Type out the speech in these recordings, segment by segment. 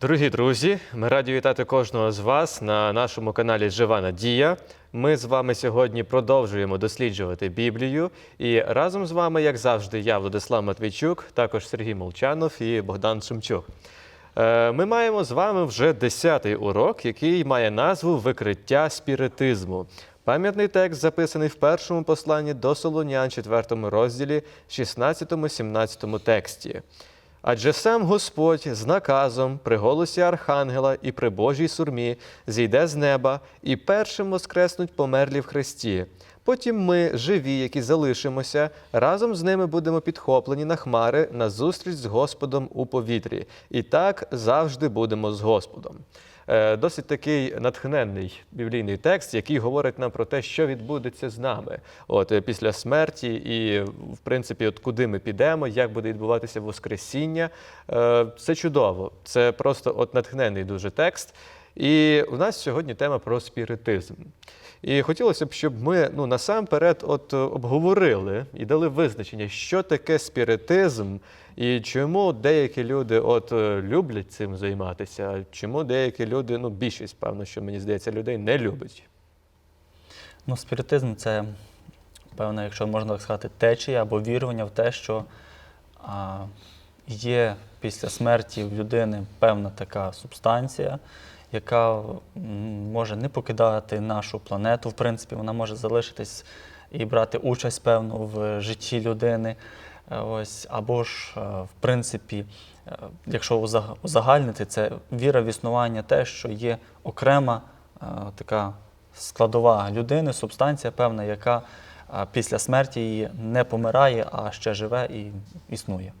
Дорогі друзі, ми раді вітати кожного з вас на нашому каналі Жива Надія. Ми з вами сьогодні продовжуємо досліджувати Біблію. І разом з вами, як завжди, я, Владислав Матвійчук, також Сергій Молчанов і Богдан Шемчук. Е, Ми маємо з вами вже десятий урок, який має назву Викриття спіритизму. Пам'ятний текст записаний в першому посланні до Солонян, 4 розділі, 16-17 тексті. Адже сам Господь з наказом при голосі архангела і при Божій сурмі зійде з неба і першим воскреснуть померлі в Христі. Потім ми, живі, які залишимося, разом з ними будемо підхоплені на хмари на зустріч з Господом у повітрі. І так завжди будемо з Господом. Е, Досить такий натхненний біблійний текст, який говорить нам про те, що відбудеться з нами от е, після смерті, і в принципі, от куди ми підемо, як буде відбуватися Воскресіння. Е, Це чудово. Це просто от натхненний дуже текст. І у нас сьогодні тема про спіритизм. І хотілося б, щоб ми ну, насамперед от, е, обговорили і дали визначення, що таке спіритизм, і чому деякі люди от, е, люблять цим займатися, а чому деякі люди, ну більшість, певно, що мені здається, людей не любить. Ну, спіритизм це, певно, якщо можна так сказати, течія або вірування в те, що а, є після смерті в людини певна така субстанція, яка може не покидати нашу планету. В принципі, вона може залишитись і брати участь певну в житті людини. Е, Ось, або ж, е, в принципі, е, якщо узагальнити, це віра в існування те, що є окрема така складова людини, субстанція певна, яка після смерті її не помирає, а ще живе і існує.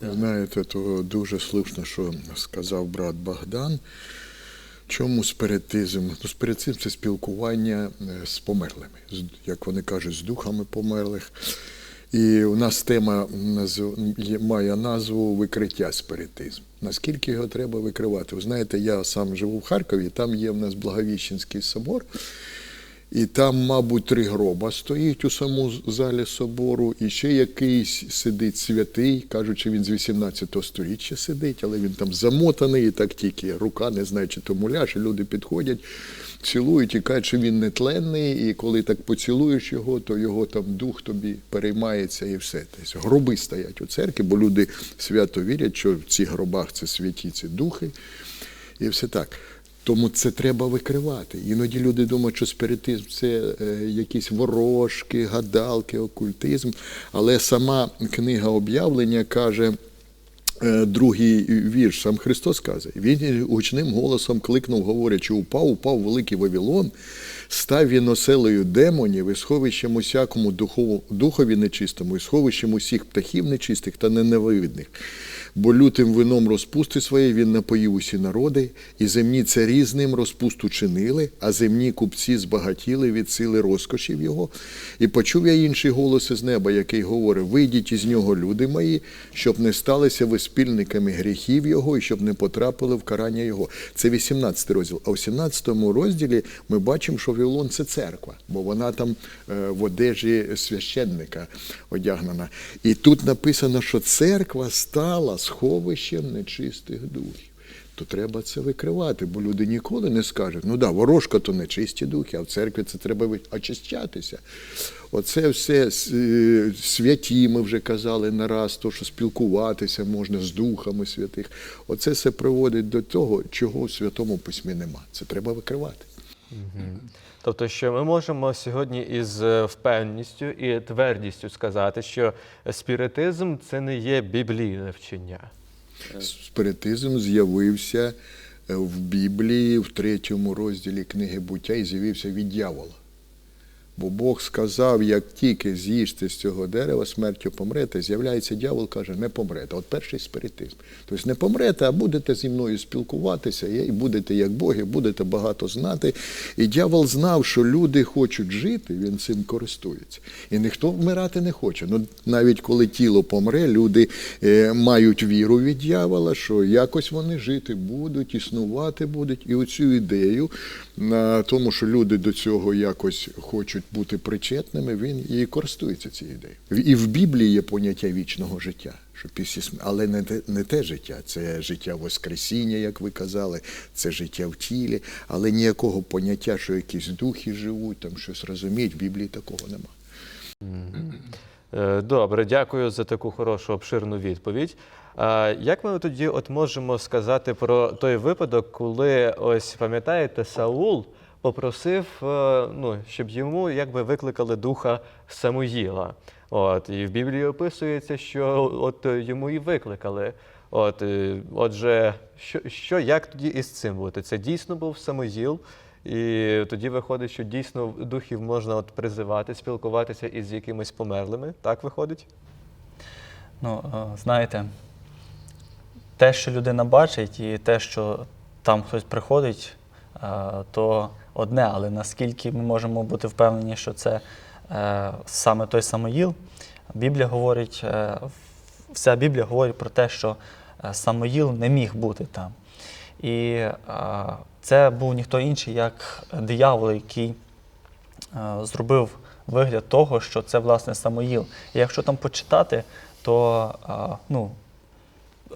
Ви Знаєте, то дуже слушно, що сказав брат Богдан. Чому спиритизм? Ну, спиритизм це спілкування е, з померлими, як вони кажуть, з духами померлих. І у нас тема має назву викриття спиритизм. Наскільки його треба викривати? Ви знаєте, я сам живу в Харкові, там є в нас Благовіщенський собор. І там, мабуть, три гроба стоїть у самому залі собору, і ще якийсь сидить святий, кажучи, він з 18 століття сидить, але він там замотаний, і так тільки рука, не знаю, чи то муляж, і люди підходять, цілують і кажуть, що він нетленний, і коли так поцілуєш його, то його там дух тобі переймається і все. Тобто гроби стоять у церкві, бо люди свято вірять, що в цих гробах це святі ці духи, і все так. Тому це треба викривати. Іноді люди думають, що спиритизм це е, якісь ворожки, гадалки, окультизм. Але сама книга об'явлення каже. е, Другий вірш, сам Христос каже, він гучним голосом кликнув, говорячи, упав, упав великий Вавилон, став він оселею демонів і сховищем усякому духові нечистому, і сховищем усіх птахів нечистих та ненавидних. Бо лютим вином розпусти своє він напоїв усі народи, і земні царі з ним розпусту чинили, а земні купці збагатіли від сили розкошів його. І почув я інший голос із неба, який говорить: Вийдіть із нього, люди мої, щоб не сталися ви спільниками гріхів його, і щоб не потрапили в карання його. Це 18 розділ. А в 17 розділі ми бачимо, що Вавилон – це церква, бо вона там е, в одежі священника одягнена. І тут написано, що церква стала сховищем нечистих духів. То треба це викривати, бо люди ніколи не скажуть, ну да, ворожка то нечисті духи, а в церкві це треба очищатися. Оце все е, святі, ми вже казали не раз, то, що спілкуватися можна з духами святих. Оце все приводить до того, чого в Святому Письмі нема. Це треба викривати. Тобто, що ми можемо сьогодні із е, впевненістю і твердістю сказати, що спіритизм це не є біблійне вчення. Спіритизм з'явився е, в Біблії в третьому розділі книги буття і з'явився від дьявола. Бо Бог сказав, як тільки з'їсте з цього дерева, смертю помрете, з'являється дьявол, каже, не помрете. От перший спиритизм. Тобто не помрете, а будете зі мною спілкуватися, і будете як боги, будете багато знати. І дьявол знав, що люди хочуть жити, він цим користується. І ніхто вмирати не хоче. Ну, навіть коли тіло помре, люди е, мають віру від дьявола, що якось вони жити будуть, існувати будуть. І оцю ідею на тому, що люди до цього якось хочуть бути причетними, він і користується цією ідеєю. І в Біблії є поняття вічного життя, Що після смерті, але не те, не те життя, це життя Воскресіння, як ви казали, це життя в тілі, але ніякого поняття, що якісь духи живуть, там щось розуміють, в Біблії такого нема. Е, Добре, дякую за таку хорошу обширну відповідь. Як ми тоді от можемо сказати про той випадок, коли ось пам'ятаєте, Саул попросив, е, ну, щоб йому якби викликали духа Самуїла. От, і в Біблії описується, що от е, йому і викликали. От, е, отже, що, що як тоді із цим бути? Це дійсно був Самуїл, і тоді виходить, що дійсно духів можна от призивати, спілкуватися із якимись померлими. Так виходить? Ну, знаєте, те, що людина бачить, і те, що там хтось приходить, то одне, але наскільки ми можемо бути впевнені, що це е, саме той Самоїл, Біблія говорить, е, вся Біблія говорить про те, що е, Самоїл не міг бути там. І е, це був ніхто інший, як диявол, який е, зробив вигляд того, що це власне Самоїл. І якщо там почитати, то е, ну,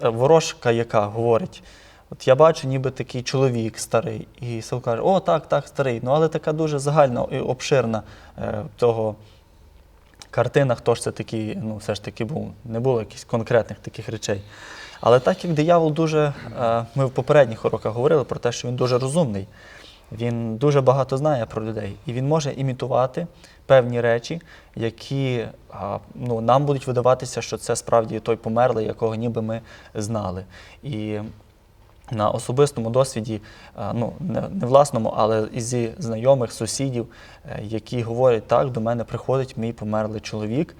е, ворожка, яка говорить, от я бачу, ніби такий чоловік старий, і Саул каже, о, так, так, старий. Ну, але така дуже загальна і обширна е, того картина, хто ж це такий, ну, все ж таки був, не було якихось конкретних таких речей. Але так як диявол дуже, е, ми в попередніх уроках говорили про те, що він дуже розумний, він дуже багато знає про людей, і він може імітувати певні речі, які ну, нам будуть видаватися, що це справді той померлий, якого ніби ми знали. І на особистому досвіді, ну не, власному, але і зі знайомих, сусідів, е, які говорять, так, до мене приходить мій померлий чоловік.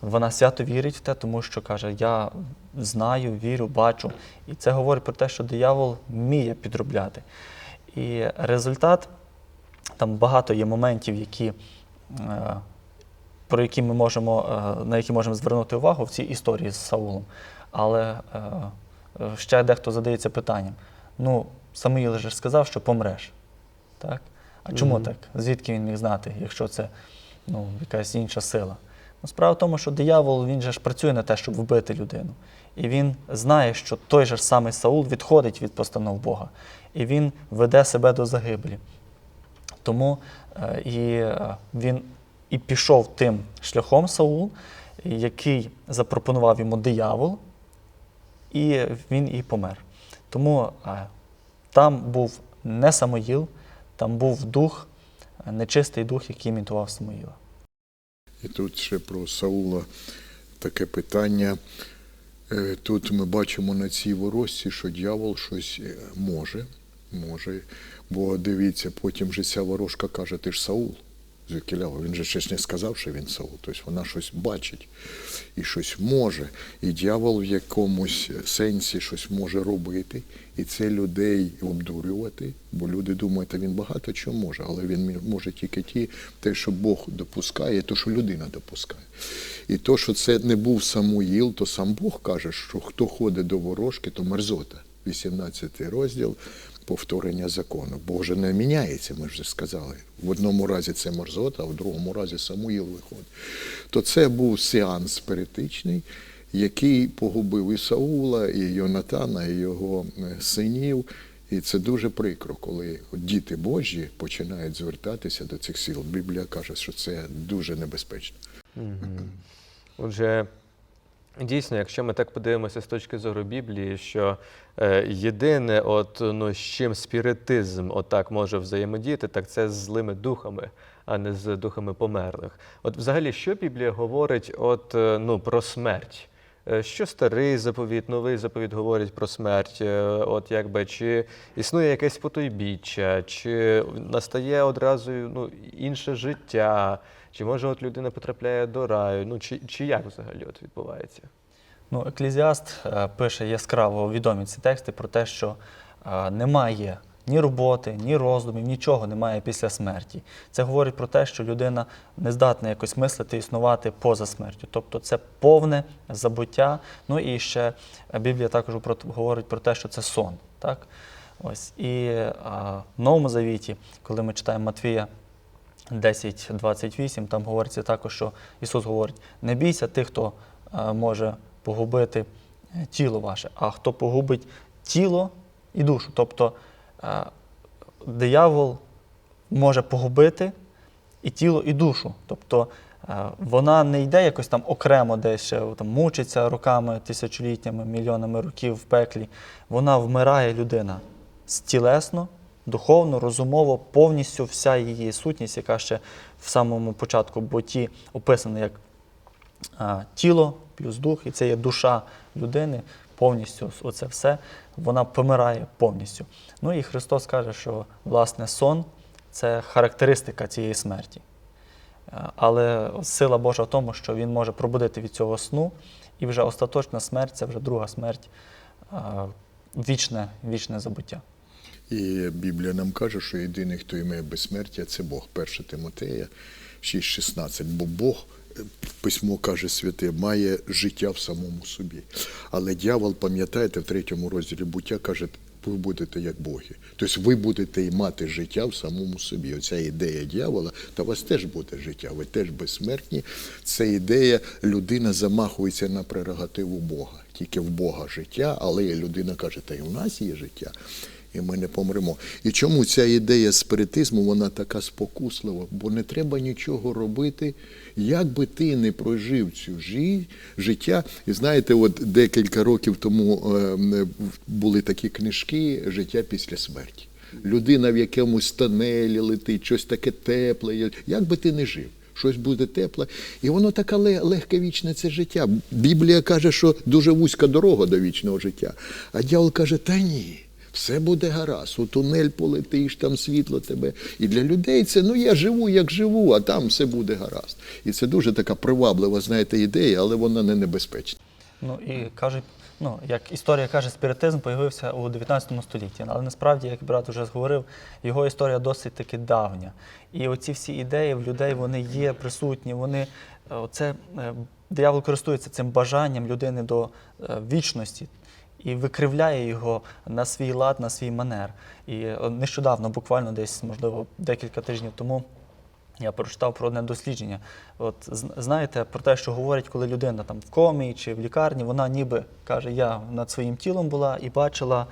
Вона свято вірить в те, тому що каже, я знаю, вірю, бачу. І це говорить про те, що диявол вміє підробляти. І результат, там багато є моментів, які, е, про які ми можемо, е, на які можемо звернути увагу в цій історії з Саулом. Але е, е, ще дехто задається питанням: ну, Самуїл же сказав, що помреш. Так? А чому Мгм. так? Звідки він міг знати, якщо це ну, якась інша сила? Ну, справа в тому, що диявол він же ж працює на те, щоб вбити людину. І він знає, що той же ж самий Саул відходить від постанов Бога, і він веде себе до загиблі. Тому е, і е, він і пішов тим шляхом Саул, який запропонував йому диявол, і він і помер. Тому е, там був не Самоїл, там був дух, е, нечистий дух, який імітував Самоїла. І тут ще про Саула таке питання. Е, Тут ми бачимо на цій ворожці, що дьявол щось може, може. Бо дивіться, потім же ця ворожка каже, ти ж Саул. Звідкіля, він же ж не сказав, що він Саул. Тобто вона щось бачить і щось може. І дьявол в якомусь сенсі щось може робити, і це людей обдурювати, бо люди думають, та він багато чого може, але він може тільки ті, те, що Бог допускає, те, що людина допускає. І то, що це не був Самуїл, то сам Бог каже, що хто ходить до ворожки, то мерзота. 18 розділ повторення закону. Бог же не міняється, ми вже сказали. В одному разі це мерзота, а в другому разі Самуїл виходить. То це був сеанс спиритичний, який погубив і Саула, і Йонатана, і його е, синів. І це дуже прикро, коли діти Божі починають звертатися до цих сил. Біблія каже, що це дуже небезпечно. Отже, дійсно, якщо ми так подивимося з точки зору Біблії, що е, єдине, от, ну, з чим спіритизм отак може взаємодіяти, так це з злими духами, а не з духами померлих. От взагалі, що Біблія говорить от, е, ну, про смерть? Е, Що старий заповіт, новий заповіт говорять про смерть? От якби чи існує якесь потойбіччя, чи настає одразу ну, інше життя, чи може от людина потрапляє до раю? Ну чи, чи як взагалі от відбувається? Ну, Еклезіаст е, пише яскраво відомі ці тексти про те, що е, немає ні роботи, ні роздумів, нічого немає після смерті. Це говорить про те, що людина не здатна якось мислити, існувати поза смертю. Тобто це повне забуття. Ну і ще Біблія також говорить про те, що це сон. Так? Ось. І а, в Новому Завіті, коли ми читаємо Матвія 10.28, там говориться також, що Ісус говорить: не бійся тих, хто е, може погубити е, тіло ваше, а хто погубить тіло і душу. Тобто е, диявол може погубити і тіло, і душу. Тобто вона не йде якось там окремо десь ще там, мучиться роками, тисячоліттями, мільйонами років в пеклі. Вона вмирає людина тілесно, духовно, розумово, повністю вся її сутність, яка ще в самому початку буті описана як тіло плюс дух, і це є душа людини, повністю оце все, вона помирає повністю. Ну і Христос каже, що власне сон це характеристика цієї смерті. Але сила Божа в тому, що Він може пробудити від цього сну, і вже остаточна смерть це вже друга смерть, вічне, вічне забуття. І Біблія нам каже, що єдиний, хто має безсмертя, це Бог. 1 Тимотея 6,16. Бо Бог, е, письмо каже святе, має життя в самому собі. Але дьявол, пам'ятаєте, в третьому розділі буття каже, ви будете як боги. Тобто ви будете й мати життя в самому собі. Оця ідея дьявола, та у вас теж буде життя, ви теж безсмертні. Це ідея, людина замахується на прерогативу Бога. Тільки в Бога життя, але людина каже, та й у нас є життя і ми не помремо. І чому ця ідея спиритизму, вона така спокуслива? Бо не треба нічого робити, як би ти не прожив цю жи- життя. І знаєте, от декілька років тому е, були такі книжки Життя після смерті. Людина в якомусь тонелі летить, щось таке тепле. Як би ти не жив? Щось буде тепле, і воно таке легке вічне це життя. Біблія каже, що дуже вузька дорога до вічного життя. А дьявол каже: та ні, все буде гаразд, у тунель полетиш, там світло тебе. І для людей це ну я живу, як живу, а там все буде гаразд. І це дуже така приваблива, знаєте, ідея, але вона не небезпечна. Ну і кажуть, ну як історія каже, спіритизм появився у 19 столітті. Але насправді, як брат вже говорив, його історія досить таки давня. І оці всі ідеї в людей вони є присутні. Вони е, оце е, диявол користується цим бажанням людини до е, вічності. І викривляє його на свій лад, на свій манер. І е, нещодавно, буквально десь, можливо, декілька тижнів тому, я прочитав про одне дослідження. От знаєте про те, що говорять, коли людина там в комі чи в лікарні, вона ніби каже, я над своїм тілом була і бачила,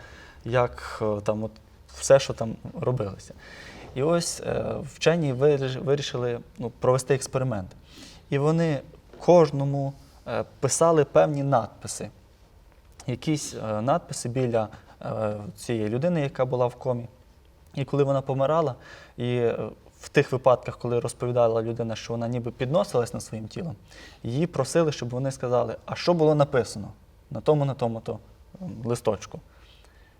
як е, там от все, що там робилося. І ось е, вчені виріш- вирішили ну, провести експеримент. І вони кожному писали певні надписи якісь е, надписи біля е, цієї людини, яка була в комі. І коли вона помирала, і е, в тих випадках, коли розповідала людина, що вона ніби підносилась над своїм тілом, її просили, щоб вони сказали, а що було написано на тому, на тому то листочку.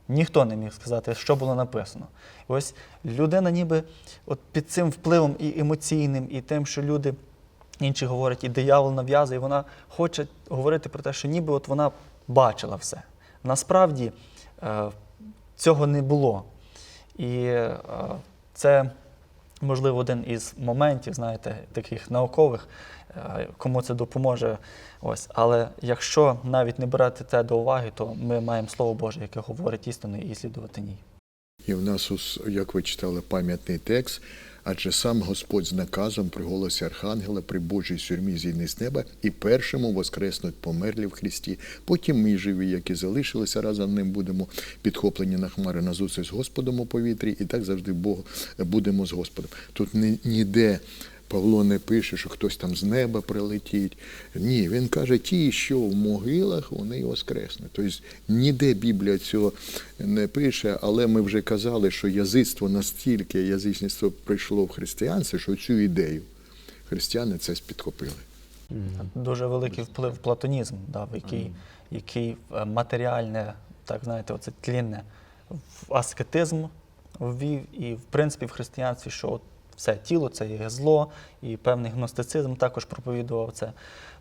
Ніхто не міг сказати, що було написано. Ось людина ніби от під цим впливом і емоційним, і тим, що люди інші говорять, і диявол нав'язує, вона хоче говорити про те, що ніби от вона бачила все. Насправді е, цього не було. І е, це, можливо, один із моментів, знаєте, таких наукових, е, кому це допоможе. Ось. Але якщо навіть не брати це до уваги, то ми маємо Слово Боже, яке говорить істину і слідувати ній. І в нас, як ви читали, пам'ятний текст, адже сам Господь з наказом при голосі Архангела при Божій сюрмі зійни з неба і першому воскреснуть померлі в Христі. Потім ми живі, які залишилися разом ним, будемо підхоплені на хмари на зустріч з Господом у повітрі, і так завжди Бог будемо з Господом. Тут ні- ніде. Павло не пише, що хтось там з неба прилетить. Ні, він каже, ті, що в могилах, вони воскреснуть. Тобто ніде Біблія цього не пише, але ми вже казали, що язицтво настільки язичництво прийшло в християнство, що цю ідею християни це підхопили. Дуже великий вплив платонізм, дав, який, який е, матеріальне, так знаєте, оце тлінне в аскетизм ввів, і в принципі в християнстві, що от все тіло це є зло, і певний гностицизм також проповідував це.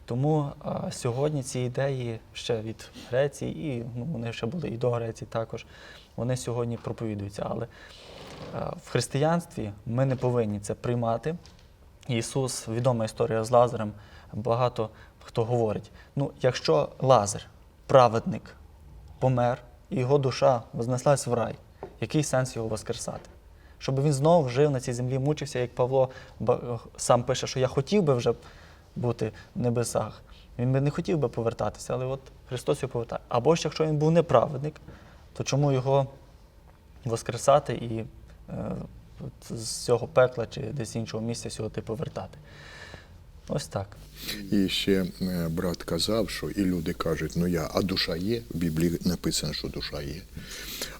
Тому а, сьогодні ці ідеї ще від Греції, і ну, вони ще були і до Греції також, вони сьогодні проповідуються. Але а, в християнстві ми не повинні це приймати. Ісус, відома історія з Лазарем, багато хто говорить: ну, якщо Лазар, праведник, помер, і його душа вознеслась в рай, який сенс його воскресати? Щоб він знову жив на цій землі, мучився, як Павло сам пише, що я хотів би вже бути в небесах. Він би не хотів би повертатися, але от Христос його повертає. Або ж якщо він був неправедник, то чому його воскресати і е, з цього пекла чи десь іншого місця сюди повертати? Ось так. І ще е, брат казав, що і люди кажуть, ну я, а душа є, в Біблії написано, що душа є,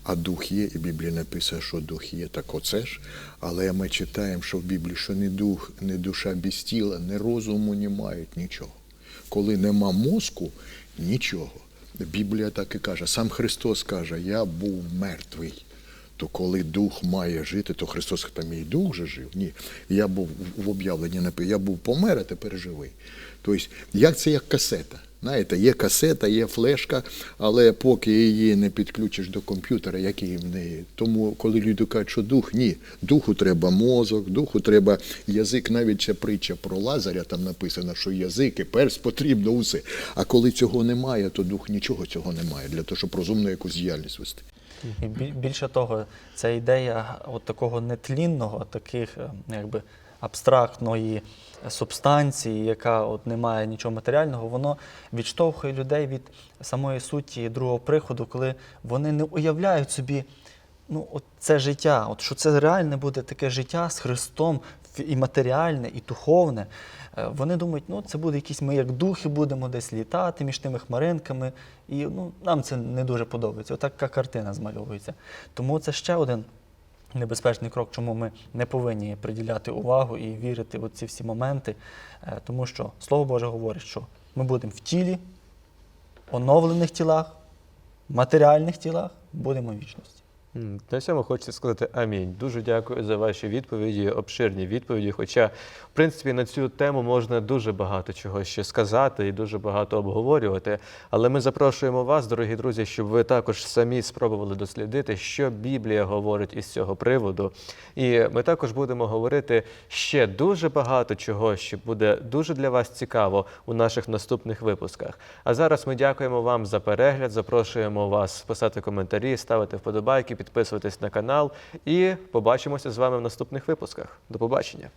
а дух є, і в Біблії написано, що дух є, так оце ж. Але ми читаємо, що в Біблії, що не дух, не душа без тіла, не розуму не мають нічого. Коли нема мозку, нічого. Біблія так і каже, сам Христос каже, я був мертвий. То коли дух має жити, то Христос там і дух же жив. Ні. Я був в об'явленні написано, я був помер, а тепер живий. Тобто, як це як касета. Знаєте, є касета, є флешка, але поки її не підключиш до комп'ютера, який в неї. Тому, коли люди кажуть, що дух, ні, духу треба мозок, духу треба язик, навіть ця притча про Лазаря, там написано, що язик і перс потрібно усе. А коли цього немає, то дух нічого цього немає для того, щоб розумно якусь діяльність вести. І більше того, ця ідея от такого нетлінного, таких е, якби абстрактної субстанції, яка от не має нічого матеріального, воно відштовхує людей від самої суті другого приходу, коли вони не уявляють собі. Ну, от це життя, от що це реальне буде таке життя з Христом і матеріальне, і духовне. Е, Вони думають, ну це буде якісь ми як духи будемо десь літати між тими хмаринками. І ну, нам це не дуже подобається. Отака картина змальовується. Тому це ще один небезпечний крок, чому ми не повинні приділяти увагу і вірити в ці всі моменти. Е, Тому що Слово Боже говорить, що ми будемо в тілі, оновлених тілах, матеріальних тілах, будемо в вічності. На цьому хочеться сказати амінь. Дуже дякую за ваші відповіді, обширні відповіді. Хоча, в принципі, на цю тему можна дуже багато чого ще сказати і дуже багато обговорювати. Але ми запрошуємо вас, дорогі друзі, щоб ви також самі спробували дослідити, що Біблія говорить із цього приводу. І ми також будемо говорити ще дуже багато чого, що буде дуже для вас цікаво у наших наступних випусках. А зараз ми дякуємо вам за перегляд. Запрошуємо вас писати коментарі, ставити вподобайки, підписуватись на канал. І побачимося з вами в наступних випусках. До побачення.